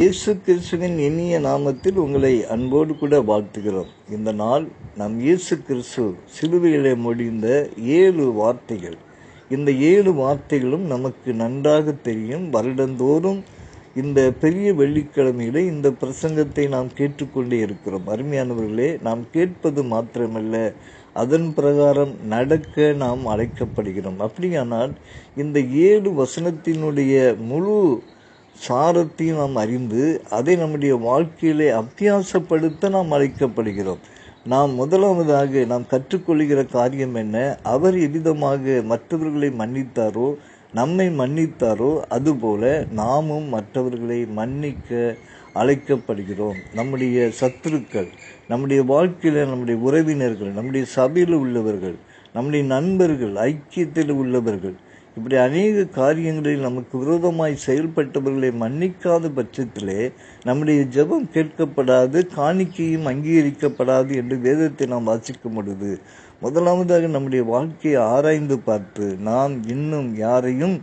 இயேசு கிறிஸ்துவின் இனிய நாமத்தில் உங்களை அன்போடு கூட வாழ்த்துகிறோம். இந்த நாள் நம் இயேசு கிறிஸ்து சிலுவையிலே முடிந்த ஏழு வார்த்தைகள். இந்த ஏழு வார்த்தைகளும் நமக்கு நன்றாக தெரியும். வருடந்தோறும் இந்த பெரிய வெள்ளிக்கிழமையிலே இந்த பிரசங்கத்தை நாம் கேட்டுக்கொண்டே இருக்கிறோம். அருமையானவர்களே நாம் கேட்பது மாத்திரமல்ல அதன் பிரகாரம் நடக்க நாம் அழைக்கப்படுகிறோம். அப்படியானால் இந்த ஏழு வசனத்தினுடைய முழு சாரத்தையும் நாம் அறிந்து அதை நம்முடைய வாழ்க்கையிலே அத்தியாசப்படுத்த நாம் அழைக்கப்படுகிறோம். நாம் முதலாவதாக நாம் கற்றுக்கொள்கிற காரியம் என்ன? அவர் எவ்விதமாக மற்றவர்களை மன்னித்தாரோ நம்மை மன்னித்தாரோ அதுபோல நாமும் மற்றவர்களை மன்னிக்க அழைக்கப்படுகிறோம். நம்முடைய சத்துருக்கள் நம்முடைய வாழ்க்கையில் நம்முடைய உறவினர்கள் நம்முடைய சபையில் உள்ளவர்கள் நம்முடைய நண்பர்கள் ஐக்கியத்தில் உள்ளவர்கள் இப்படி அநேக காரியங்களில் நமக்கு விரோதமாய் செயல்பட்டவர்களை மன்னிக்காத பட்சத்திலே நம்முடைய ஜெபம் கேட்கப்படாது காணிக்கையும் அங்கீகரிக்கப்படாது என்று வேதத்தை நாம் வாசிக்க முடியுது முதலாவதாக நம்முடைய வாழ்க்கையை ஆராய்ந்து பார்த்து நாம் இன்னும் யாரையும்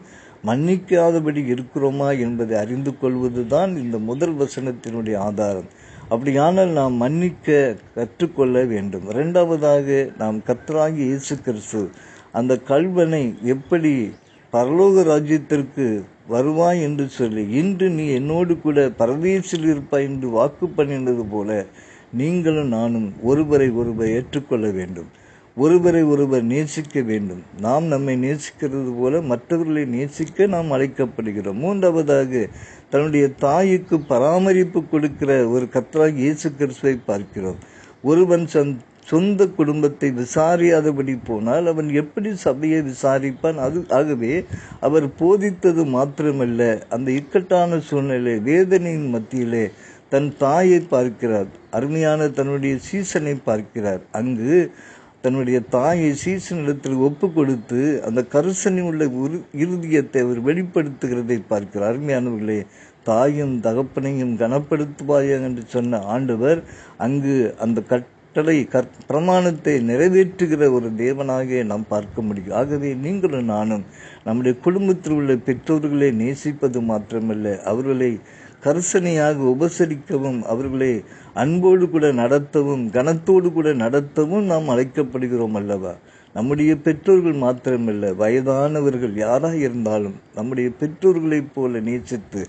மன்னிக்காதபடி இருக்கிறோமா என்பதை அறிந்து கொள்வதுதான் இந்த முதல் வசனத்தினுடைய ஆதாரம். அப்படியானால் நாம் மன்னிக்க கற்றுக்கொள்ள வேண்டும். இரண்டாவதாக நாம் கத்தராகி இயேசு கிறிஸ்து அந்த கல்வனை எப்படி பரலோக ராஜ்யத்திற்கு வருவாய் என்று சொல்லி இன்று நீ என்னோடு கூட பரதேசில் இருப்பாய் என்று வாக்கு பண்ணினது போல நீங்களும் நானும் ஒருவரை ஒருவர் ஏற்றுக்கொள்ள வேண்டும். ஒருவரை ஒருவர் நேசிக்க வேண்டும். நாம் நம்மை நேசிக்கிறது போல மற்றவர்களை நேசிக்க நாம் அழைக்கப்படுகிறோம். மூன்றாவதாக தன்னுடைய தாய்க்கு பராமரிப்பு கொடுக்கிற ஒரு கத்தராக இயேசு கிறிஸ்துவை பார்க்கிறோம். ஒருவன் சன் சொந்த குடும்பத்தை விசாரியாதபடி போனால் அவன் எப்படி சபையை விசாரிப்பான்? அது ஆகவே அவர் போதித்தது மாத்திரமல்ல. அந்த இக்கட்டான சூழ்நிலை வேதனையின் மத்தியிலே தன் தாயை பார்க்கிறார். அருமையான தன்னுடைய சீசனை பார்க்கிறார். அங்கு தன்னுடைய தாயை சீசனிடத்தில் ஒப்பு கொடுத்து அந்த கருசனி உள்ள உரு இறுதியத்தை அவர் வெளிப்படுத்துகிறதை பார்க்கிறார். அருமையானவர்களே தாயும் தகப்பனையும் கனப்படுத்துவாயா என்று சொன்ன ஆண்டவர் அங்கு அந்த கட் கட்டளை கற் பிரமாணத்தை நிறைவேற்றுகிற ஒரு தேவனாக நாம் பார்க்க முடியும். ஆகவே நீங்களும் நானும் நம்முடைய குடும்பத்தில் உள்ள பெற்றோர்களை நேசிப்பது மாத்திரமல்ல அவர்களை கரிசனையாக உபசரிக்கவும் அவர்களை அன்போடு கூட நடத்தவும் கனத்தோடு கூட நடத்தவும் நாம் அழைக்கப்படுகிறோம் அல்லவா? நம்முடைய பெற்றோர்கள் மாத்திரமல்ல வயதானவர்கள் யாராக இருந்தாலும் நம்முடைய பெற்றோர்களைப் போல நேசித்து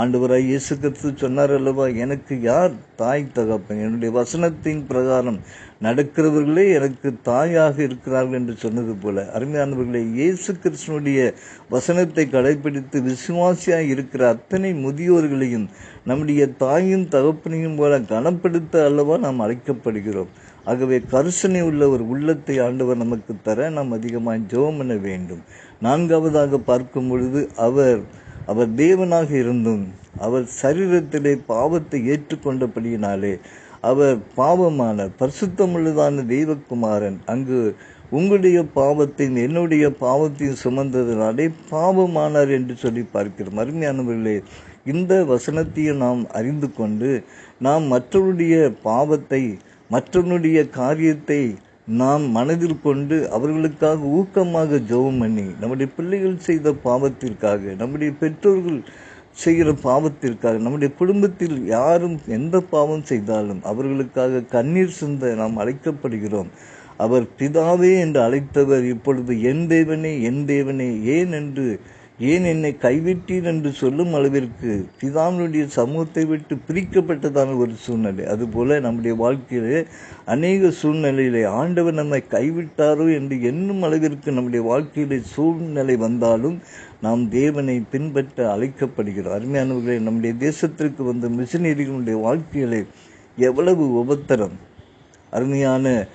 ஆண்டவராய் இயேசு கிறிஸ்து சொன்னார் அல்லவா? எனக்கு யார் தாய் தகப்பன்? என்னுடைய வசனத்தின் பிரகாரம் நடக்கிறவர்களே எனக்கு தாயாக இருக்கிறார்கள் என்று சொன்னது போல. அருமையானவர்களே இயேசு கிருஷ்ணனுடைய வசனத்தை கடைபிடித்து விசுவாசியாக இருக்கிற அத்தனை முதியோர்களையும் நம்முடைய தாயும் தகப்பனையும் போல கனப்படுத்த அல்லவா நாம் அழைக்கப்படுகிறோம். ஆகவே கருசனை உள்ள ஒரு உள்ளத்தை ஆண்டவர் நமக்கு தர நாம் அதிகமாக ஜெபம் பண்ண வேண்டும். நான்காவதாக பார்க்கும் பொழுது அவர் அவர் தேவனாக இருந்தும் அவர் சரீரத்திலே பாவத்தை ஏற்றுக்கொண்டபடியினாலே அவர் பாவமான பரிசுத்தமுள்ளதான தெய்வகுமாரன். அங்கு உங்களுடைய பாவத்தையும் என்னுடைய பாவத்தையும் சுமந்ததினாலே பாவமானார் என்று சொல்லி பார்க்கிறோம். அருமையானவர்களே இந்த வசனத்தையும் நாம் அறிந்து கொண்டு நாம் மற்றவருடைய பாவத்தை மற்றவனுடைய காரியத்தை நாம் மனதில் கொண்டு அவர்களுக்காக ஊக்கமாக ஜெபம் பண்ணி நம்முடைய பிள்ளைகள் செய்த பாவத்திற்காக நம்முடைய பெற்றோர்கள் செய்கிற பாவத்திற்காக நம்முடைய குடும்பத்தில் யாரும் எந்த பாவம் செய்தாலும் அவர்களுக்காக கண்ணீர் சிந்த நாம் அழைக்கப்படுகிறோம். அவர் பிதாவே என்று அழைத்தவர் இப்பொழுது என் தேவனே என் தேவனே ஏன் என்று ஏன் என்னை கைவிட்டீர் என்று சொல்லும் அளவிற்கு பிதாவினுடைய சமூகத்தை விட்டு பிரிக்கப்பட்டதான ஒரு சூழ்நிலை. அதுபோல் நம்முடைய வாழ்க்கையிலே அநேக சூழ்நிலையிலே ஆண்டவர் நம்மை கைவிட்டாரோ என்று எண்ணும் அளவிற்கு நம்முடைய வாழ்க்கையிலே சூழ்நிலை வந்தாலும் நாம் தேவனை பின்பற்ற அழைக்கப்படுகிறோம். அருமையானவர்களே நம்முடைய தேசத்திற்கு வந்த மிஷினரிகளுடைய வாழ்க்கையிலே எவ்வளவு உபத்திரம். அருமையான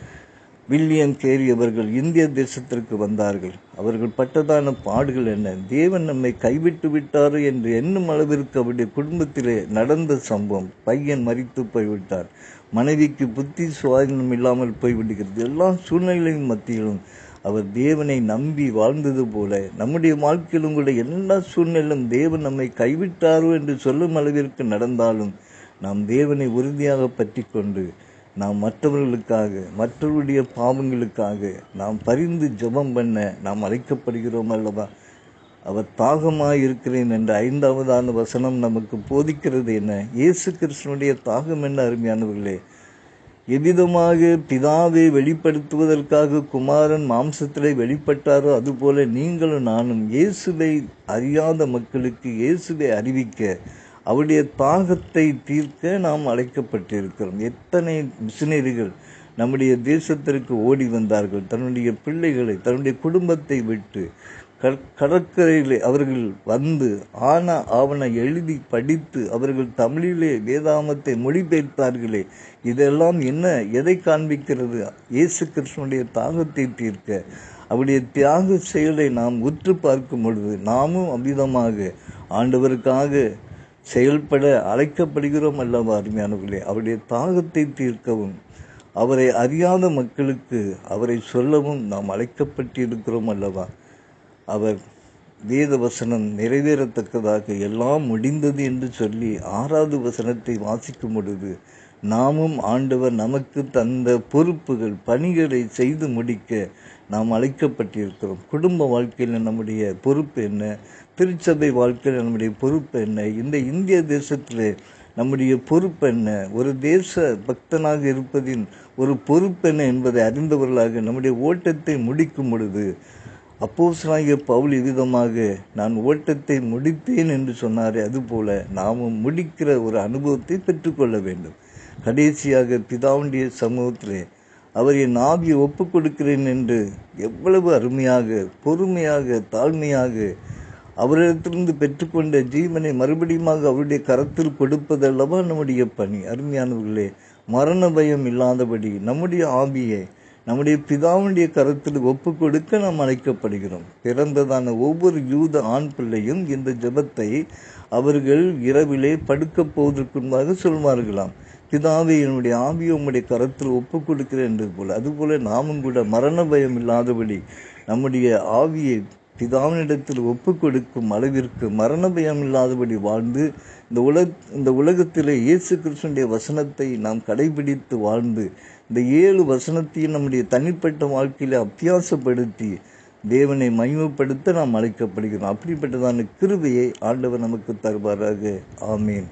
வில்லியம் கேரி அவர்கள் இந்திய தேசத்திற்கு வந்தார்கள். அவர்கள் பட்டதான பாடுகள் என்ன? தேவன் நம்மை கைவிட்டு விட்டாரோ என்று எண்ணும் அளவிற்கு அவருடைய குடும்பத்திலே நடந்த சம்பவம். பையன் மறித்து போய்விட்டார். மனைவிக்கு புத்தி சுவாதீனம் இல்லாமல் போய்விடுகிறது. எல்லா சூழ்நிலையின் மத்தியிலும் அவர் தேவனை நம்பி வாழ்ந்தது போல நம்முடைய வாழ்க்கையிலும் கூட எல்லா சூழ்நிலையும் தேவன் நம்மை கைவிட்டாரோ என்று சொல்லும் அளவிற்கு நடந்தாலும் நாம் தேவனை உறுதியாக பற்றி கொண்டு நாம் மற்றவர்களுக்காக மற்றவருடைய பாவங்களுக்காக நாம் பரிந்து ஜெபம் பண்ண நாம் அழைக்கப்படுகிறோம் அல்லவா? அவர் தாகமாய் இருக்கிறேன் என்ற ஐந்தாவதான வசனம் நமக்கு போதிக்கிறது என்ன? இயேசு கிருஷ்ணனுடைய தாகம் என்ன அருமையானவர்களே? எவ்விதமாக பிதாவை வெளிப்படுத்துவதற்காக குமாரன் மாம்சத்திலே வெளிப்பட்டாரோ அதுபோல நீங்களும் நானும் இயேசுவை அறியாத மக்களுக்கு இயேசுவை அறிவிக்க அவருடைய தாகத்தை தீர்க்க நாம் அழைக்கப்பட்டிருக்கிறோம். எத்தனை மிஷினரிகள் நம்முடைய தேசத்திற்கு ஓடி வந்தார்கள். தன்னுடைய பிள்ளைகளை தன்னுடைய குடும்பத்தை விட்டு கடற்கரையில் அவர்கள் வந்து ஆன ஆவண எழுதி படித்து அவர்கள் தமிழிலே வேதாமத்தை மொழிபெயர்த்தார்களே. இதெல்லாம் என்ன? எதை காண்பிக்கிறது? இயேசு கிருஷ்ணனுடைய தாகத்தை தீர்க்க அவருடைய தியாக செயலை நாம் உற்று பார்க்கும் பொழுது நாமும் அவ்விதமாக ஆண்டவருக்காக செயல்பட அழைக்கப்படுகிறோம் அல்லவா அருமையானவர்களே? அவருடைய தாகத்தை தீர்க்கவும் அவரை அறியாத மக்களுக்கு அவரை சொல்லவும் நாம் அழைக்கப்பட்டிருக்கிறோம் அல்லவா? அவர் வேத வசனம் நிறைவேறத்தக்கதாக எல்லாம் முடிந்தது என்று சொல்லி ஆறாவது வசனத்தை வாசிக்கும் பொழுது நாமும் ஆண்டவர் நமக்கு தந்த பொறுப்புகள் பணிகளை செய்து முடிக்க நாம் அழைக்கப்பட்டிருக்கிறோம். குடும்ப வாழ்க்கையில் நம்முடைய பொறுப்பு என்ன? திருச்சபை வாழ்க்கையில் நம்முடைய பொறுப்பு என்ன? இந்த இந்திய தேசத்தில் நம்முடைய பொறுப்பு என்ன? ஒரு தேச பக்தனாக இருப்பதின் ஒரு பொறுப்பு என்ன என்பதை அறிந்தவர்களாக நம்முடைய ஓட்டத்தை முடிக்கும் பொழுது அப்போசனாகிய பவுல் விதமாக நான் ஓட்டத்தை முடித்தேன் என்று சொன்னாரே அதுபோல நாமும் முடிக்கிற ஒரு அனுபவத்தை பெற்றுக்கொள்ள வேண்டும். கடைசியாக பிதாவுடைய சமூகத்தில் அவர் என் ஆவியை ஒப்புக் கொடுக்கிறேன் என்று எவ்வளவு அருமையாக பொறுமையாக தாழ்மையாக அவரிடத்திலிருந்து பெற்றுக்கொண்ட ஜீவனை மறுபடியுமாக அவருடைய கரத்தில் கொடுப்பதல்லவா நம்முடைய பணி? அருமையானவர்களே மரண பயம் இல்லாதபடி நம்முடைய ஆவியை நம்முடைய பிதாவுடைய கரத்தில் ஒப்பு கொடுக்க நாம் அழைக்கப்படுகிறோம். பிறந்ததான ஒவ்வொரு யூத ஆண் பிள்ளையும் இந்த ஜெபத்தை அவர்கள் இரவிலே படுக்கப் போவதற்கு முன்பாக சொல்வார்களாம். பிதாவை என்னுடைய ஆவியை உம்முடைய கரத்தில் ஒப்பு கொடுக்கிறேன் என்றது போல. அதுபோல நாமும் கூட மரண பயம் இல்லாதபடி நம்முடைய ஆவியை பிதாவினிடத்தில் ஒப்பு கொடுக்கும் அளவிற்கு மரண பயம் இல்லாதபடி வாழ்ந்து இந்த உலக இந்த உலகத்திலே இயேசு கிருஷ்ணனுடைய வசனத்தை நாம் கடைபிடித்து வாழ்ந்து இந்த ஏழு வசனத்தையும் நம்முடைய தனிப்பட்ட வாழ்க்கையில் அத்தியாசப்படுத்தி தேவனை மகிமைப்படுத்த நாம் அழைக்கப்படுகிறோம். அப்படிப்பட்டதான கிருபையை ஆண்டவர் நமக்கு தருவாராக. ஆமீன்.